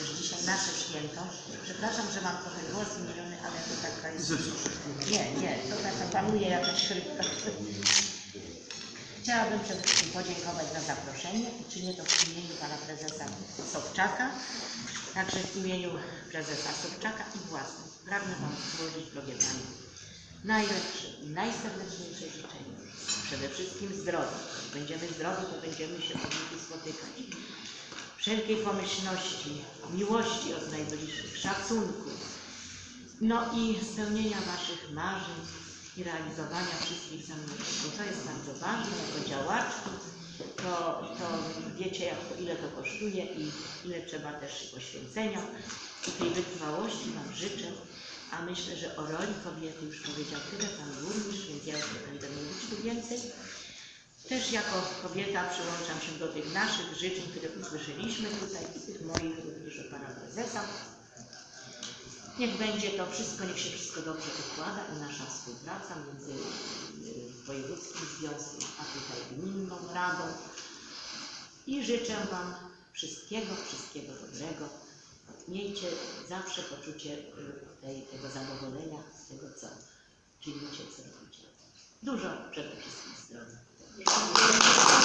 Przecież dzisiaj nasze święto. Przepraszam, że mam trochę głos zmieniony, ale to taka jest... Nie, nie, to taka panuje jakaś chrypka. Chciałabym przede wszystkim podziękować za zaproszenie i czynię to w imieniu pana prezesa Sobczaka, także w imieniu prezesa Sobczaka i własnym. Pragnę wam złożyć, drogie panie, najlepsze i najserdeczniejsze życzenia. Przede wszystkim zdrowia. Będziemy zdrowi, to będziemy się powinni spotykać. Wszelkiej pomyślności, miłości od najbliższych, szacunku, no i spełnienia Waszych marzeń i realizowania wszystkich zamierzeń. To jest bardzo ważne, jako działaczki, to, to wiecie, jak to, ile to kosztuje i ile trzeba też poświęcenia. I tej wytrwałości Wam życzę, a myślę, że o roli kobiety już powiedział tyle Pan Burmistrz, więc ja już nie będę mówić tu więcej. Też jako kobieta przyłączam się do tych naszych życzeń, które usłyszeliśmy tutaj i tych moich również od Pana Prezesa. Niech będzie to wszystko, niech się wszystko dobrze układa i nasza współpraca między y, Wojewódzkim Związkiem, a tutaj Gminną Radą. I życzę Wam wszystkiego, wszystkiego dobrego. Miejcie zawsze poczucie y, tej, tego zadowolenia z tego, co czynicie, co robicie. Dużo przede wszystkim zdrowia. いいね。